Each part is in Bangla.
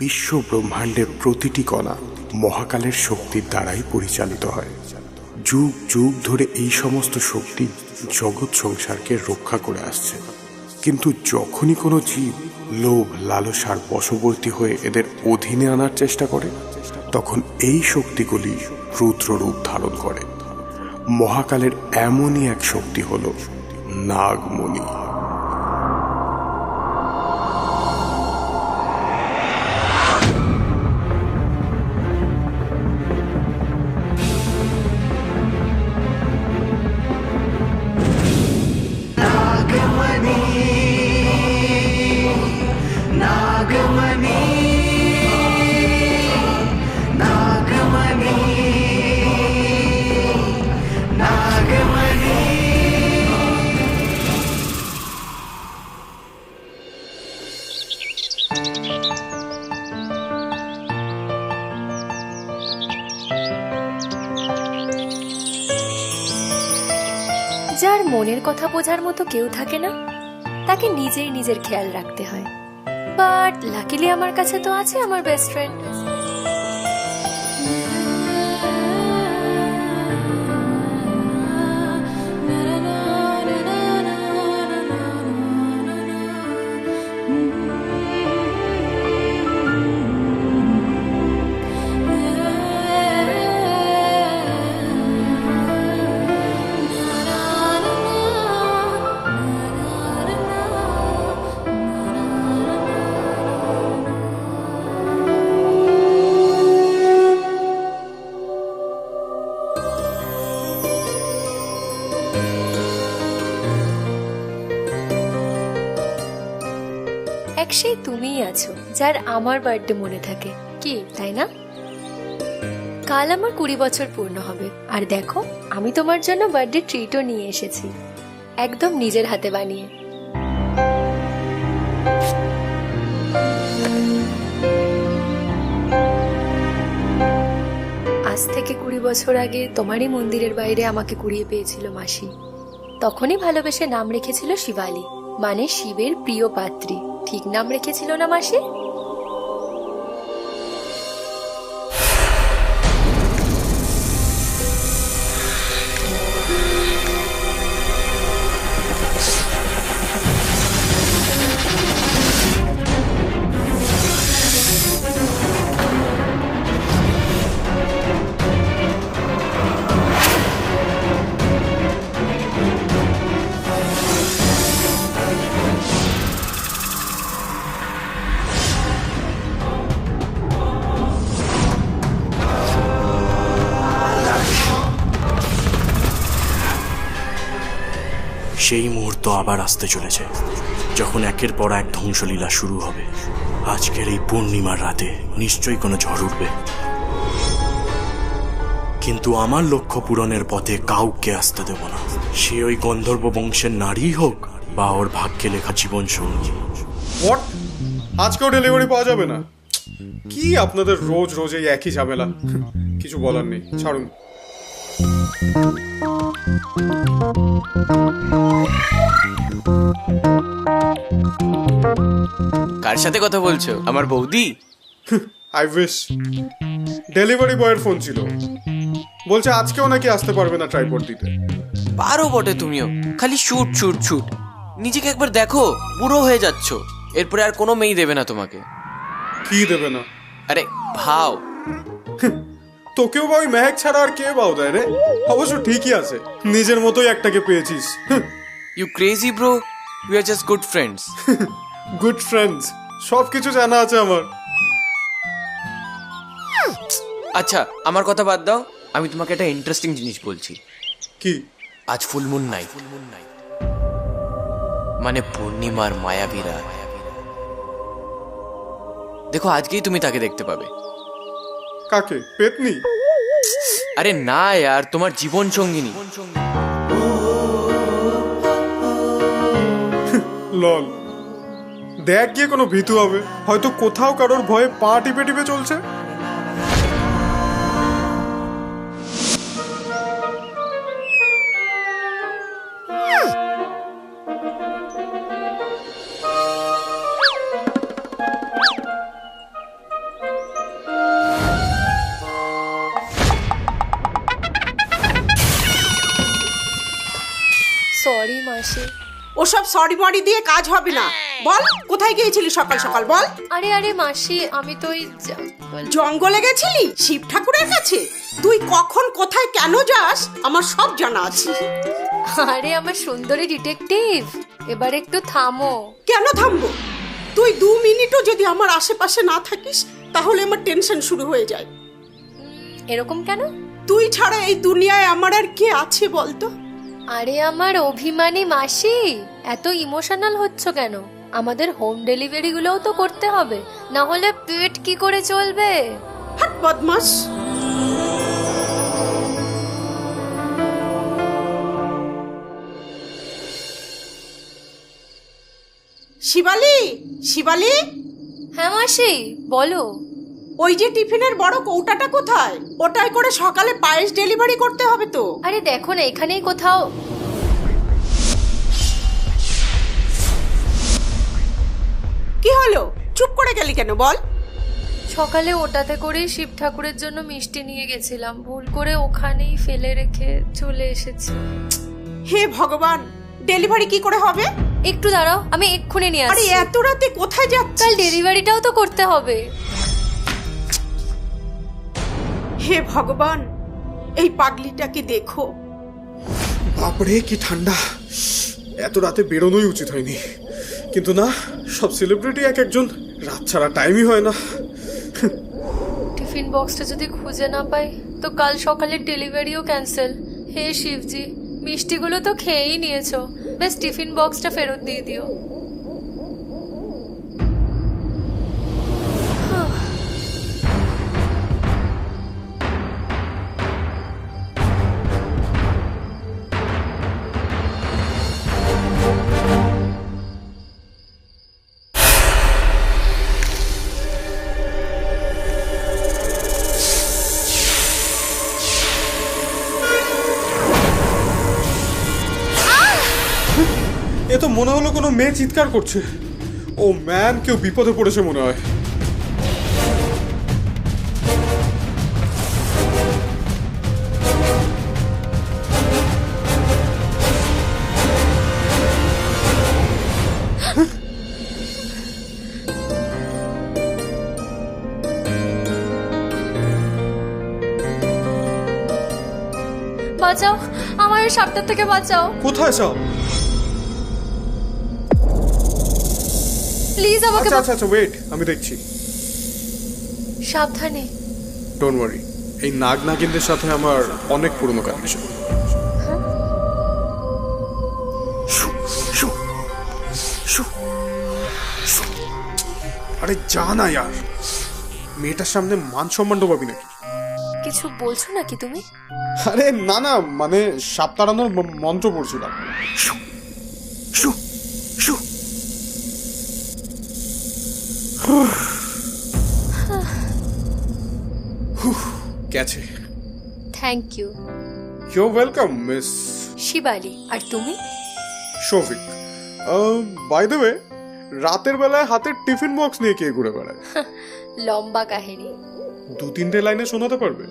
বিশ্ব ব্রহ্মাণ্ডের প্রতিটি কণা মহাকালের শক্তির দ্বারাই পরিচালিত হয়। যুগ যুগ ধরে এই সমস্ত শক্তি জগৎ সংসারকে রক্ষা করে আসছে। কিন্তু যখনই কোনো জীব লোভ লালসার বশবর্তী হয়ে এদের অধীনে আনার চেষ্টা করে, তখন এই শক্তিগুলি রুদ্র রূপ ধারণ করে। মহাকালের এমনই এক শক্তি হল নাগমণি। কথা বোঝার মতো কেউ থাকে না। তাকে নিজেই নিজের খেয়াল রাখতে হয়। বাট লাকিলি আমার কাছে তো আছে আমার বেস্ট ফ্রেন্ড এক সেই তুমিই আছো, যার আমার বার্থডে মনে থাকে। কি, তাই না? কাল আমার কুড়ি বছর পূর্ণ হবে। আর দেখো, আমি তোমার জন্য বার্থডে ট্রিটও নিয়ে এসেছি। একদম নিজের হাতে বানিয়ে। আজ থেকে কুড়ি বছর আগে তোমারই মন্দিরের বাইরে আমাকে কুড়িয়ে পেয়েছিল মাসি। তখনই ভালোবেসে নাম রেখেছিল শিবালী মানে শিবের প্রিয় পাত্রী। ঠিক নাম রেখেছিল না মাসি? আবার আসতে চলেছে, যখন একের পর এক ধ্বংসলীলা শুরু হবে। আজকের এই পূর্ণিমার রাতে নিশ্চয়ই কোনো ঝড় উঠবে। কিন্তু আমার লক্ষ্য পূরণের পথে কাউকে আসতে দেব না। সে ওই গন্ধর্ব বংশের নারী হোক বা ওর ভাগ্যে লেখা জীবন সঙ্গী আজকেও ডেলিভারি পাওয়া যাবে না? কি আপনাদের রোজ রোজ এই একই ঝামেলা? কিছু বলার নেই, ছাড়ুন। কার সাথে কথা বলছো? আমার বৌদি? আই উইশ ডেলিভারি বয়ের ফোন ছিল। বলছে আজকেও নাকি আসতে পারবে না ট্রাইপড দিতে। পারো বটে তুমিও। খালি শুট শুট শুট নিজেকে একবার দেখো বুড়ো হয়ে যাচ্ছ। এরপরে আর কোনো মেয়ে দেবে না তোমাকে। কি দেবে না? আরে ভাও। তোকেও বা ওই মেহেক ছাড়া আর কে বাও দেয় রে? অবশ্য ঠিকই আছে। নিজের মতোই একটাকে পেয়েছিস। You crazy bro we are just good friends good friends সব কিছু জানা আছে আমার। আচ্ছা আমার কথা বাদ দাও। আমি তোমাকে একটা ইন্টারেস্টিং জিনিস বলছি। কি? আজ ফুলমুন নাই মানে পূর্ণিমার মায়াবী রাত দেখো আজকেই তুমি তাকে দেখতে পাবে। কাকে? পেতনি? আরে না यार তোমার জীবন সঙ্গিনী লল। দেখ গিয়ে কোনো ভীতু হবে। হয়তো কোথাও কারোর ভয়ে পা টিপে টিপে চলছে। সরি মরি দিয়ে কাজ হবে না। বল কোথায় গিয়েছিলি সকাল সকাল বল? আরে আরে মাসি আমি তো ওই জঙ্গলে গেছিলি? শিব ঠাকুরের কাছে? তুই কখন কোথায় কেন যাস? আমার সব জানা আছে। আরে আমার সুন্দরী ডিটেকটিভ এবার একটু থামো। কেন থামবো? তুই দু মিনিটও যদি আমার আশেপাশে না থাকিস তাহলে আমার টেনশন শুরু হয়ে যায়। এরকম কেন? তুই ছাড়া এই দুনিয়ায় আমার আর কে আছে বলতো? আরে আমার অভিমানী মাসি এত ইমোশনাল হচ্ছ কেন? আমাদের হোম ডেলিভারি গুলোও তো করতে হবে না হলে পেট কি করে চলবে? বদমাস। শিবালি শিবালি? হ্যাঁ মাসি বলো। ওই যে টিফিনের বড় কৌটাটা কোথায়? ওটাই করে সকালে পায়েস ডেলিভারি করতে হবে তো। আরে দেখো না এখানেই কোথাও। কি হলো? চুপ করে গেলি কেন বল? সকালে ওটাতে করেই শিব ঠাকুরের জন্য মিষ্টি নিয়ে গেছিলাম। ভুল করে ওখানেই ফেলে রেখে চলে এসেছি। হে ভগবান ডেলিভারি কি করে হবে? একটু দাঁড়াও আমি এক্ষুনি নিয়ে আরে আসছি। এত রাতে কোথায় কাল ডেলিভারিটাও তো করতে হবে। হে ভগবান এই পাগলিটাকে দেখো। বাপরে কি ঠান্ডা। এত রাতে বেরোনোই উচিত হয়নি। কিন্তু না সব সেলিব্রিটি এক একজন রাত ছাড়া টাইমই হয় না। টিফিন বক্সটা যদি খুঁজে না পাই তো কাল সকালে ডেলিভারিও ক্যান্সেল হে শিবজি মিষ্টিগুলো তো খেয়েই নিয়েছো। বেশ টিফিন বক্সটা ফেরত দিয়ে দিও। মেয়ে চিৎকার করছে। ও ম্যান কেউ বিপদে পড়েছে মনে হয়। বাঁচাও আমার সাপটার থেকে বাঁচাও। কোথায় সব প্লিজ আমাকে আচ্ছা আচ্ছা আচ্ছা ওয়েট আমি দেখছি। সাবধানে। ডোন্ট ওয়ারি এই নাগ নাগিনদের সাথে আমার অনেক পুরনো কানেকশন আরে যা না ইয়ার। মেয়েটার সামনে মান সম্মান ডোবাবি নাকি? কিছু বলছো নাকি তুমি? আরে না না মানে সাপ তাড়ানোর মন্ত্র পড়ছিলাম। শু শু গেছে। Thank you you welcome miss Shibali আর তুমি? শফিক। বাই দ্য ওয়ে রাতের বেলায় হাতের টিফিন বক্স নিয়ে কে ঘুরে বেড়ায়? লম্বা কাহিনী। দু তিনটে লাইনে শোনাতে পারবে?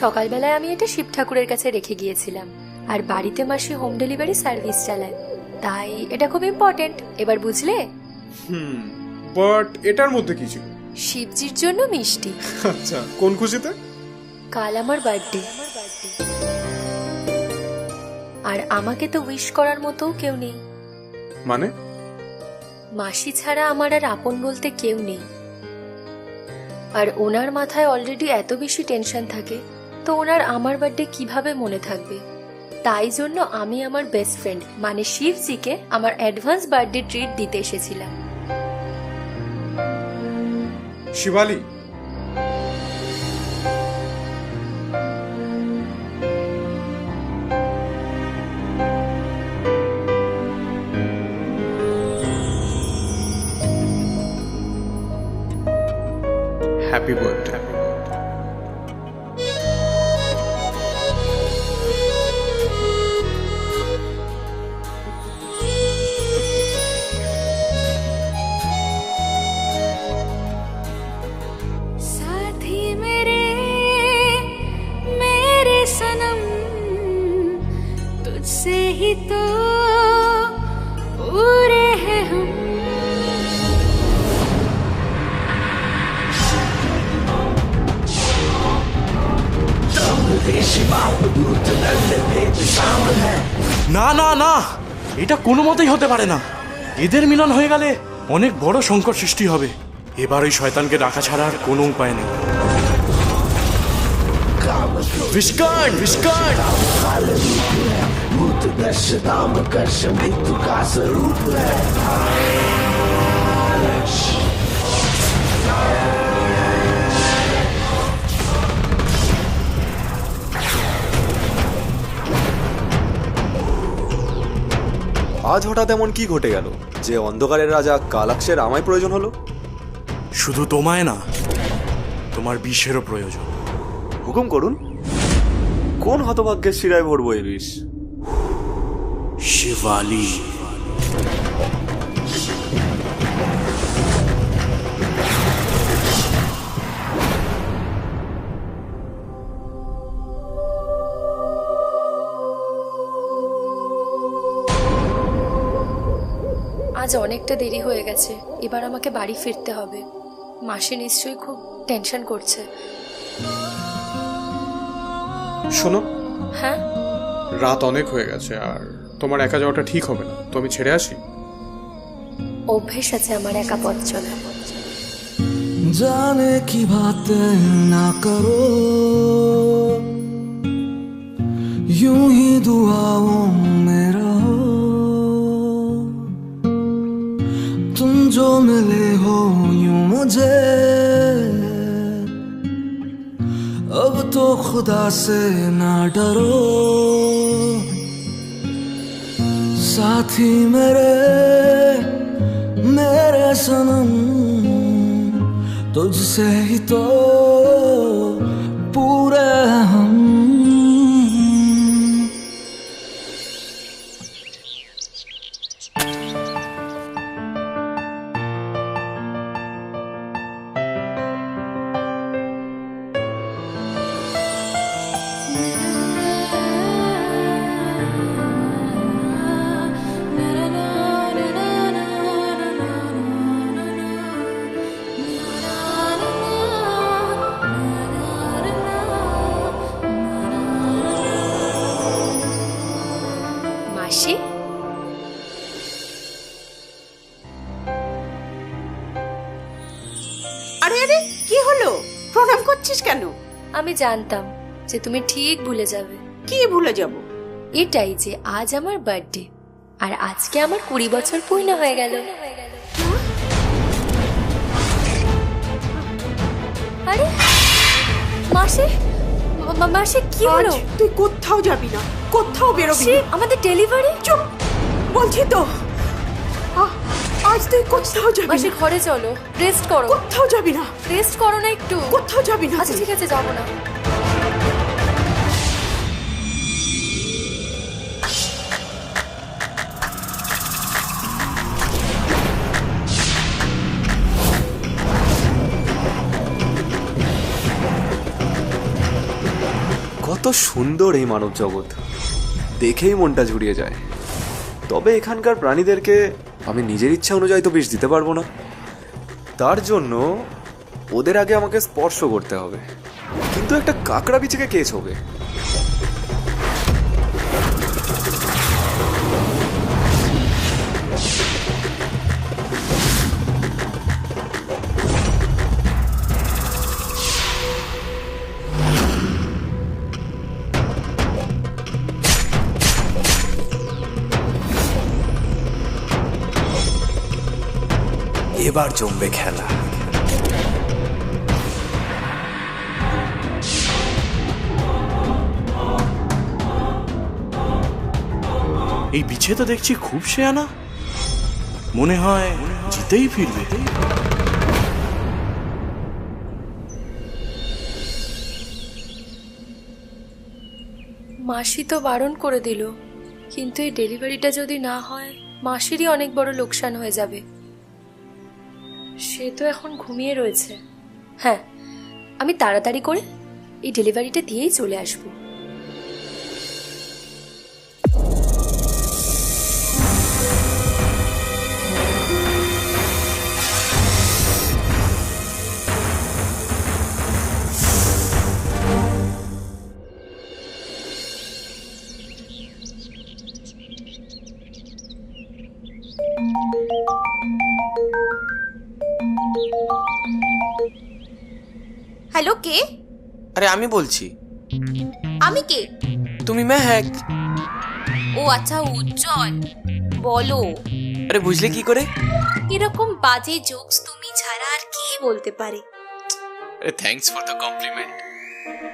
সকালবেলায় আমি এটা শিব ঠাকুরের কাছে রেখে গিয়েছিলাম আর বাড়িতে মাসি হোম ডেলিভারি সার্ভিস চালায়। তাই এটা খুব ইম্পর্টেন্ট এবার বুঝলে? হুম বাট এটার মধ্যে কি ছিল? শিবজির জন্য মিষ্টি। আচ্ছা কোন খুশিতে? কাল আমার বার্থডে। আর আমাকে তো উইশ করার মতো কেউ নেই। মানে? মাসি ছাড়া আমার আর আপন বলতে কেউ নেই। আর ওনার মাথায় অলরেডি এত বেশি টেনশন থাকে তো ওনার আমার বার্থডে কীভাবে মনে থাকবে? তাই জন্য আমি আমার বেস্ট ফ্রেন্ড মানে শিবজিকে আমার অ্যাডভান্স বার্থডে ট্রিট দিতে এসেছিলাম। শিবালি। হ্যাপি বার্থডে এটা কোনো মতেই হতে পারে না। এদের মিলন হয়ে গেলে অনেক বড় সংকট সৃষ্টি হবে। এবার ওই শয়তানকে ডাকা ছাড়ার আর কোনো উপায় নেই। আজ হঠাৎ এমন কি ঘটে গেল যে অন্ধকারের রাজা কালাক্সের আমায় প্রয়োজন হলো? শুধু তোমায় না তোমার বিষেরও প্রয়োজন। হুকুম করুন। কোন হতভাগ্যের শিরায় ভরবো এই বিষ? শিবালি। আজ অনেকটা দেরি হয়ে গেছে এবার আমাকে বাড়ি ফিরতে হবে মাসি নিশ্চয়ই খুব টেনশন করছে শোনো হ্যাঁ রাত অনেক হয়ে গেছে আর তোমার একা যাওয়াটা ঠিক হবে না তো আমি ছেড়ে আসি অভ্যেস আছে আমার একা পথ চলা जाने की बातें ना करो यूं ही दुआओं खुदा से ना डरो। साथी मेरे मेरे सनम तुझसे ही तो মাসি? আরে আরে কি হলো? প্রণাম করছিস কেন? আমি জানতাম। যে তুমি ঠিক ভুলে যাবে। কি ভুলে যাব? এটাই যে আজ আমার বার্থডে আর আজকে আমার কুড়ি বছর পূর্ণ হয়ে গেল। আরে মাসে মাসে কি হলো? তুই কোথাও যাবি না কোথাও বেরোবি না। আমাদের ডেলিভারি? চুপ বলছি তো। আজ তুই কোথাও যাবি মাসে ঘরে চলো রেস্ট করো। কোথাও যাবি না। রেস্ট করো না একটু। কোথাও যাবি না। আচ্ছা ঠিক আছে যাব না। সুন্দর এই মানব জগৎ দেখেই মনটা ঝুড়িয়ে যায়। তবে এখানকার প্রাণীদেরকে আমি নিজের ইচ্ছা অনুযায়ী তো বিষ দিতে পারব না। তার জন্য ওদের আগে আমাকে স্পর্শ করতে হবে। কিন্তু একটা কাঁকড়া বিচিকে কে ছোবে? এবার জমবে খেলা। এই বিছে তো দেখছি খুব শেয়ানা মনে হয় জিতেই ফিরবে। মাসি তো বারণ করে দিল, কিন্তু এই ডেলিভারিটা যদি না হয়, মাসিরই অনেক বড় লোকসান হয়ে যাবে। সে তো এখন ঘুমিয়ে রয়েছে। হ্যাঁ আমি তাড়াতাড়ি করে এই ডেলিভারিটা দিয়েই চলে আসব। thank you হ্যালো কে? আরে আমি বলছি। আমি কে? তুমি মেহেক। ও আচ্ছা উজ্জ্বল। বলো। আরে বুঝলে কি করে? এরকম বাজে জোকস তুমি ছাড়া আর কে বলতে পারে? আরে থ্যাঙ্কস ফর দ্য কমপ্লিমেন্ট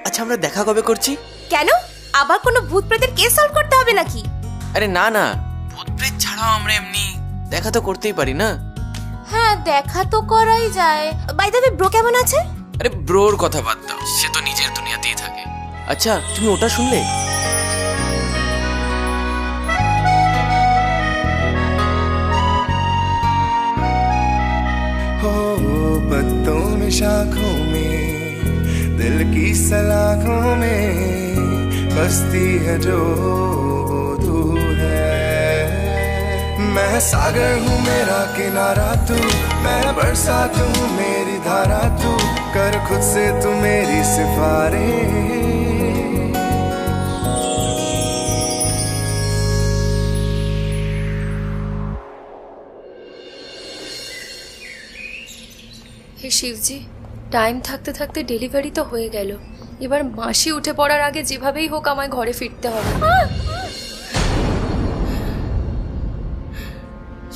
আচ্ছা আমরা দেখা কবে করছি? কেন? আবার কোনো ভূত প্রেতের কেস সলভ করতে হবে নাকি? আরে না না। ভূত প্রেত ছাড়াও আমরা এমনি দেখা তো করতেই পারি না? হ্যাঁ দেখা তো করাই যায়। বাই দ্য ব্রো কেমন আছে? আরে ব্রোর কথা বাদ দাও সে তো নিজের দুনিয়াতেই থাকে আচ্ছা তুমি ওটা শুনলে हो पत्तों में शाखों में दिल की सलाखों में बसती है जो मैं सागर हूँ मेरा किनारा तू मैं बरसात हूँ मेरी धारा तू कर खुद से तू मेरी सिफारिश হে শিবজি টাইম থাকতে থাকতে ডেলিভারি তো হয়ে গেল এবার মাসি উঠে পড়ার আগে যেভাবেই হোক আমায় ঘরে ফিরতে হবে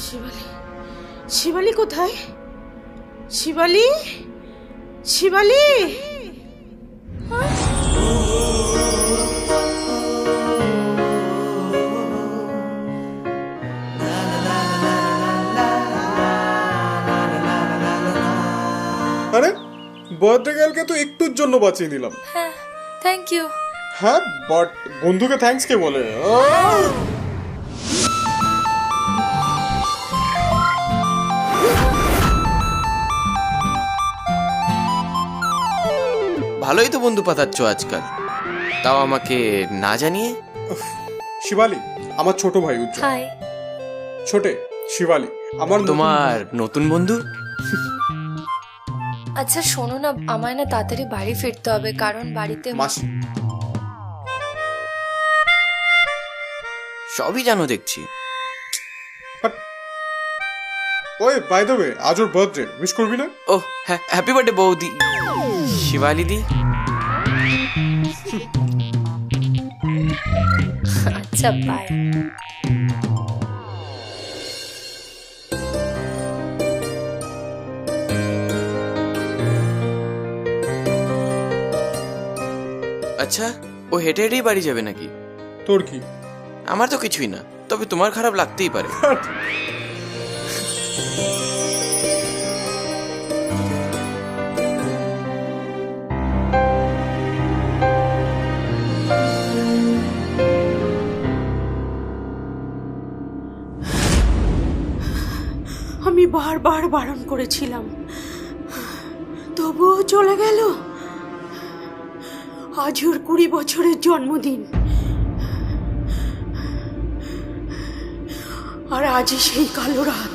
শিবালি শিবালি কোথায়? শিবালি শিবালি! আরে বার্থডে গার্লকে তো একটুর জন্য বাঁচিয়ে নিলাম। হ্যাঁ থ্যাংক ইউ হ্যাঁ বাট বন্ধুকে থ্যাঙ্কস কে বলে? ভালোই তো বন্ধু পাতাচ্ছ আজকাল। তাও আমাকে না জানিয়ে? শিবালি আমার ছোট ভাই উজ্জ্বল। হাই। ছোটে শিবালি আমার তোমার নতুন বন্ধু? আচ্ছা শোনো না আমায় না তাড়াতাড়ি বাড়ি ফিরতে হবে কারণ বাড়িতে মাসি। সবই জানো দেখছি। ওই বাই দ্য ওয়ে আজ ওর বার্থডে উইশ করবি না? ও হ্যাঁ হ্যাপি বার্থডে বৌদি। শিবালি দি আচ্ছা বাই আচ্ছা ও হেঁটে হেঁটেই বাড়ি যাবে নাকি তোর কি আমার তো কিছুই না তবে তোমার খারাপ লাগতেই পারে। বারবার বারণ করেছিলাম। তবুও চলে গেল। আজ ওর কুড়ি বছরের জন্মদিন। আর আজই সেই কালো রাত।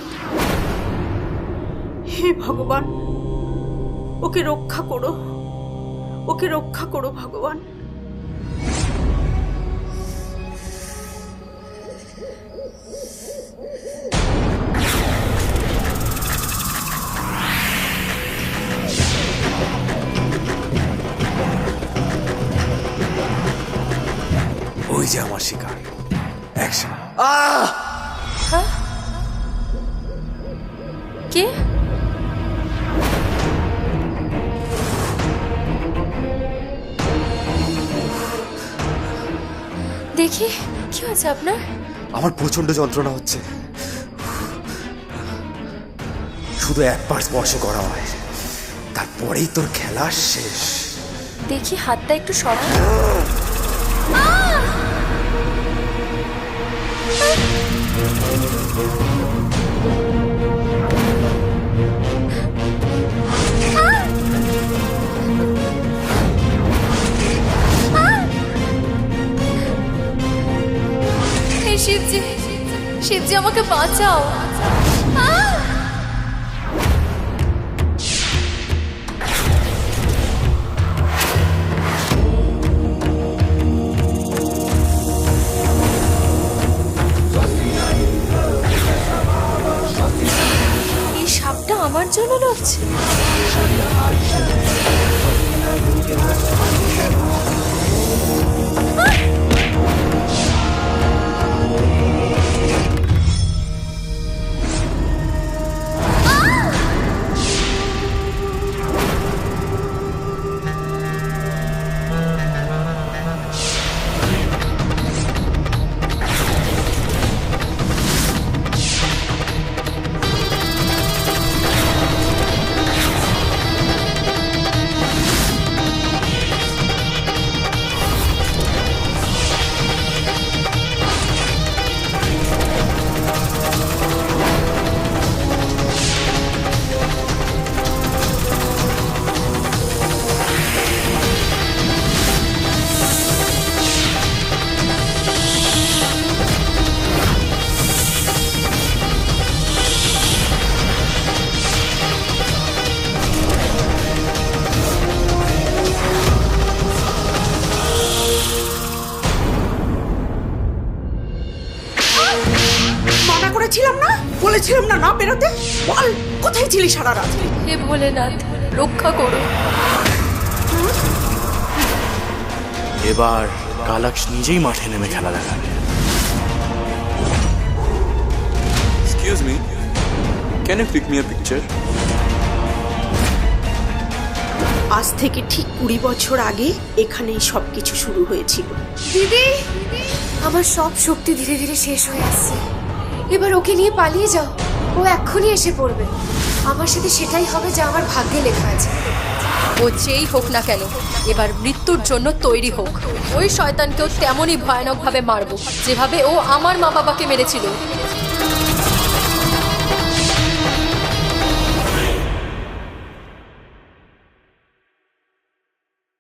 হে ভগবান, ওকে রক্ষা করো। ওকে রক্ষা করো ভগবান। ওই যে আমার শিকার। অ্যাকশন কে? দেখি কি হয়েছে আপনার? আমার প্রচণ্ড যন্ত্রণা হচ্ছে। শুধু একবার স্পর্শ করা হয়। তারপরেই তোর খেলা শেষ। দেখি হাতটা একটু সরান হে শিবজি শিবজি আমাকে বাঁচাও। আমার জন্য লড়ছে সারা রাত হে ভোলেনাথ রক্ষা করো। এবার কালাক্স নিজেই মাঠে নেমে খেলা দেখাবে। Excuse me can you pick me a picture আজ থেকে ঠিক কুড়ি বছর আগে এখানেই সবকিছু শুরু হয়েছিল। দিদি আমার সব শক্তি ধীরে ধীরে শেষ হয়ে আসছে। এবার ওকে নিয়ে পালিয়ে যাও। ও এক্ষুনি এসে পড়বে। আমার সাথে সেটাই হবে যা আমার ভাগ্যে লেখা আছে। ও যেই হোক না কেন, এবার মৃত্যুর জন্য তৈরি হোক। ওই শয়তানকেও তেমনই ভয়ানকভাবে মারব, যেভাবে ও আমার মা বাবাকে মেরেছিল।